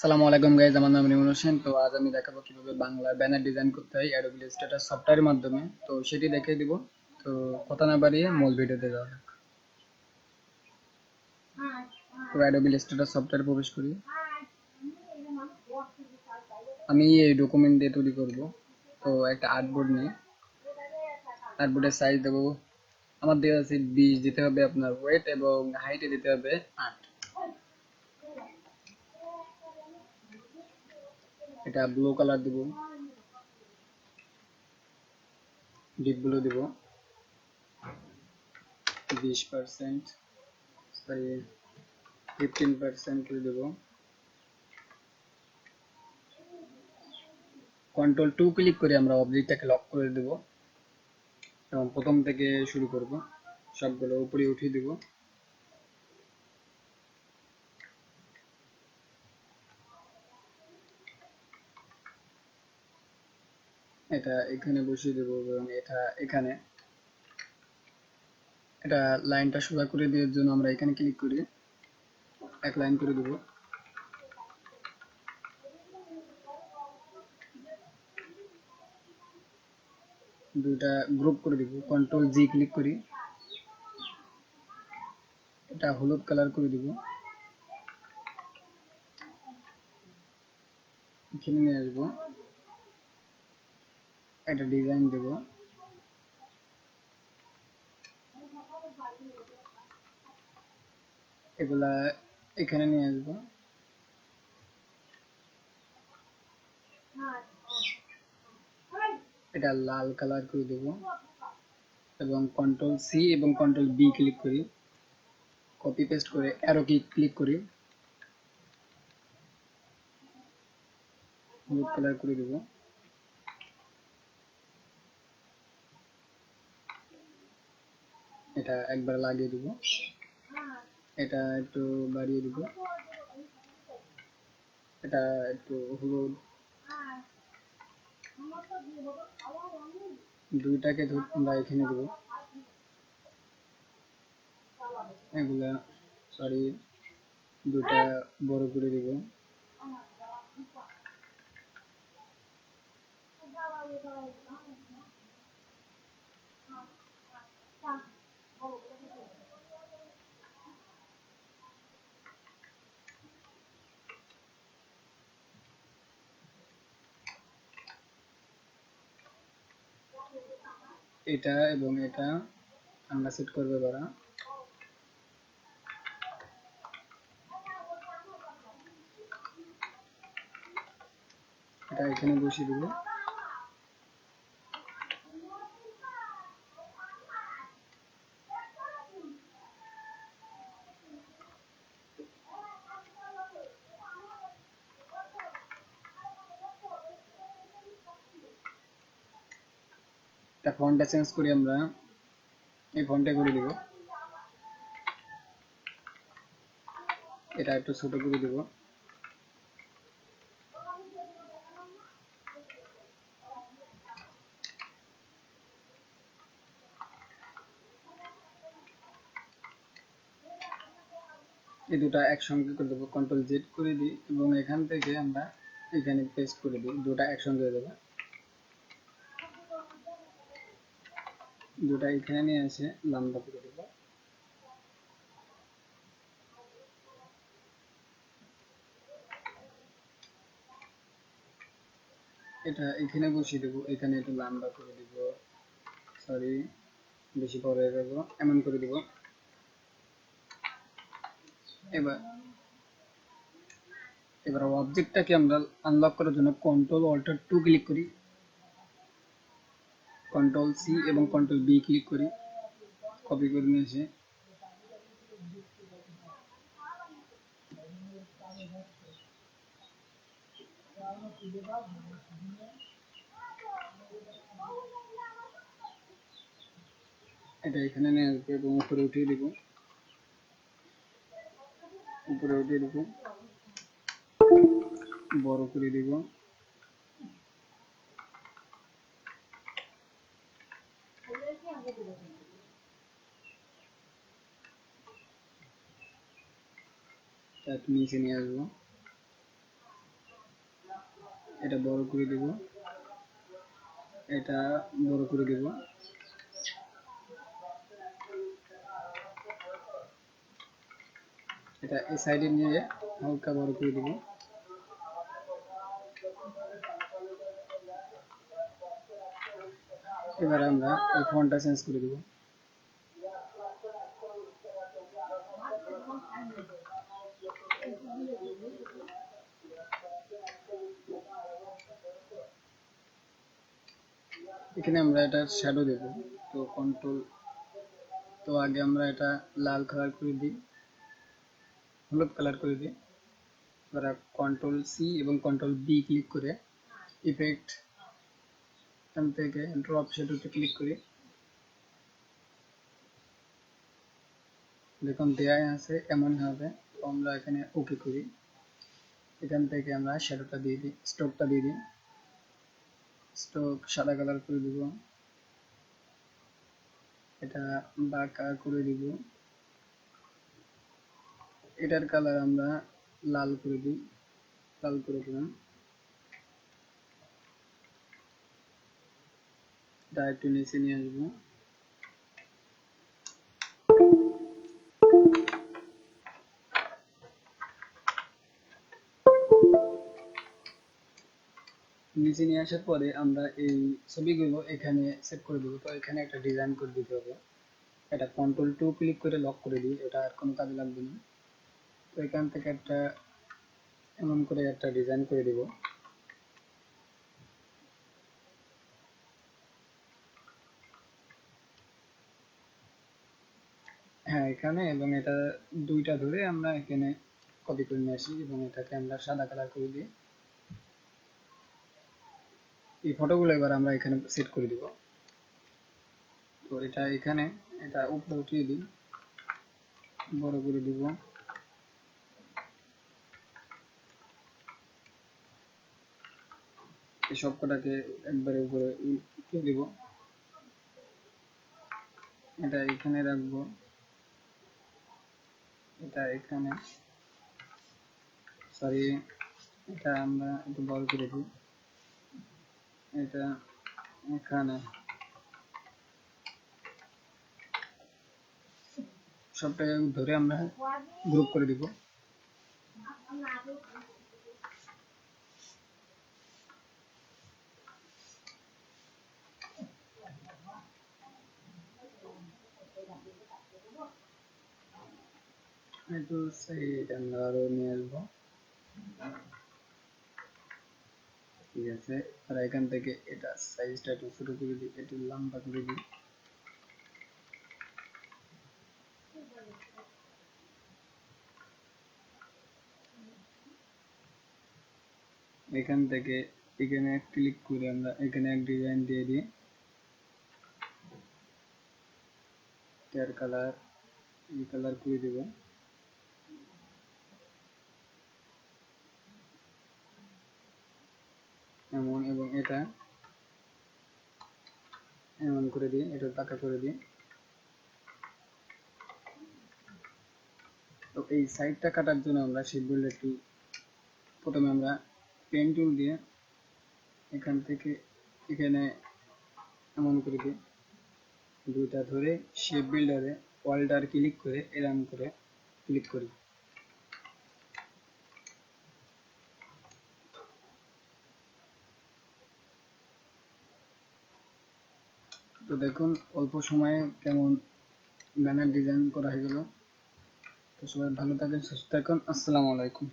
সালামু আলাইকুম গাইজ আমার নাম রিমন হোসেন। তো আজ আমি দেখাবো কীভাবে বাংলা ব্যানার ডিজাইন করতে হয় অ্যাডোবি ইলাস্ট্রেটর সফটওয়্যারের মাধ্যমে। তো সেটি দেখিয়ে দিব। তো কথা না বাড়িয়ে মূল ভিডিওতে যাওয়া যাক। তো অ্যাডোবি ইলাস্ট্রেটর সফটওয়্যারে প্রবেশ করি। আমি এই ডকুমেন্ট দিয়ে তৈরি করব। তো একটা আর্টবোর্ড নিয়ে। আর্টবোর্ডের সাইজ দেবো। আমার দেওয়া আছে বিশ, দিতে হবে আপনার ওয়েট এবং হাইটে দিতে হবে আট। এটা ব্লু কালার দিব। ডিপ ব্লু দিব। বিশ পার্সেন্ট সরি ফিফটিন পার্সেন্ট দেব। কন্ট্রোল টু ক্লিক করে আমরা অবজেক্টটাকে লক করে দেব। এবং প্রথম থেকে শুরু করব। সবগুলো উপরে উঠিয়ে দেব। এটা এখানে বসিয়ে দেবো এবং এটা এখানে। এটা লাইনটা সোজা করে দেওয়ার জন্য আমরা এখানে ক্লিক করি। এক লাইন করে দেব। দুটা গ্রুপ করে দিব। কন্ট্রোল জি ক্লিক করি। এটা হলুদ কালার করে দিব। এখানে নিয়ে আসব। একটা ডিজাইন দেব। এগুলা এখানে নিয়ে আসব। এটা লাল কালার করে দেব এবং কন্ট্রোল সি এবং কন্ট্রোল বি ক্লিক করি। কপি পেস্ট করে অ্যারো কি ক্লিক করি। হলুদ কালার করে দেবো। এটা একবার লাগিয়ে দিব। এটা একটু বাড়িয়ে দিব। এটা একটু হলুদ। দুইটাকে আমরা এখানে দেব। এগুলা সরি দুটা বড় করে দিব। এটা এবং এটা আমরা সেট করবে করা এটা এখানে বসিয়ে দেবো। এটা ফন্টটা চেঞ্জ করি আমরা। এই ফন্টটা করে দিব। এটা একটু ছোট করে দিব। এই দুটা একসঙ্গে করে দেবো। কন্ট্রোল জেড করে দিই এবং এখান থেকে আমরা এখানে পেস্ট করে দিই। দুটা একসঙ্গে হয়ে যাবে। দুটা এখানে নিয়ে এসে লম্বা করে দেব। এটা এখানে বসিয়ে দেবো, এখানে একটু লম্বা করে দিব। সরি বেশি বড় হয়ে গেল এমন করে দিব। এবার এবার অবজেক্টটাকে আমরা আনলক করার জন্য কন্ট্রোল অল্টার টু ক্লিক করি। কন্ট্রোল সি এবং কন্ট্রোল বি ক্লিক করি কপি করে নিয়ে এসে। এটা এখানে নিয়ে আসব এবং উপরে উঠিয়ে দিব। উপরে উঠিয়ে দিব। বড় করে দিব। একটু নিচে নিয়ে আসব। এটা বড় করে দিব। এটা বড় করে দিব। এটা এই সাইডে নিয়ে হালকা বড় করে দিব। এবার আমরা এই ফন্টটা চেঞ্জ করে দিব। এখানে আমরা এটা শ্যাডো দেব। তো কন্ট্রোল তো আগে আমরা এটা লাল কালার করে দিই, হলুদ কালার করে দিই। এবার কন্ট্রোল সি এবং কন্ট্রোল বি ক্লিক করে ইফেক্ট এখান থেকে ড্রপ শ্যাডোতে ক্লিক করি। দেখুন, দেয়াই আছে এমন হবে। তো আমরা এখানে ওকে করি। এখান থেকে আমরা শ্যাডোটা দিয়ে দিই স্ট্রোকটা দিয়ে দিই। স্ট্রোক সাদা কালার করে দিব। এটা বাঁকা করে দিব। এটার কালার আমরা লাল করে দিই। লাল করে দিলাম। এটা একটু নিচে নিয়ে আসব। নিচে নিয়ে আসার পরে আমরা এই ছবিগুলো এখানে সেট করে দেবো। তো এখানে একটা ডিজাইন করে দিতে হবে। এটা কন্ট্রোল টু ক্লিক করে লক করে দিই। এটা আর কোনো কাজে লাগবে না। তো এখান থেকে একটা এমন করে একটা ডিজাইন করে দিব। হ্যাঁ এখানে এবং এটা দুইটা ধরে আমরা এখানে কপি করে নিয়ে আসি এবং এটাকে আমরা সাদা কালার করে দিই। এই ফটোগুলো এবার আমরা এখানে সেট করে দিব। তো এটা এখানে, এটা উপরে উঠিয়ে দিই বড় করে দিব। এই সবকটাকে একবারে উপরে উঠিয়ে দিব। এটা এখানে রাখব। এটা এখানে। সরি এটা আমরা একটু বড় করে দিই। এটা এখানে। সবটাকে ধরে আমরা গ্রুপ করে দিব। একটু সাইড আমরা আরও নিয়ে আসব। ঠিক আছে? আর এখান থেকে এটা সাইজটা একটু ছোট করে দিই, একটু লম্বা করে দিই। এখান থেকে এখানে ক্লিক করে আমরা এখানে এক ডিজাইন দিয়ে দিই। এর কালার এই কালার করে দিব। এমন, এবং এটা এমন করে দিই এটা পাকা করে দিই তো এই সাইডটা কাটার জন্য আমরা সেই বিল্ডার টুল প্রথমে আমরা পেন টুল দিয়ে এখান থেকে এখানে এমন করে দিই দুইটা ধরে শেপ বিল্ডারে ওয়ালটার ক্লিক করে, এরম করে ক্লিক করি। তো দেখুন, অল্প সময়ে কেমন ব্যানার ডিজাইন করা হয়ে গেল। তো সবাই ভালো থাকেন, সুস্থ থাকুন। আসসালামু আলাইকুম।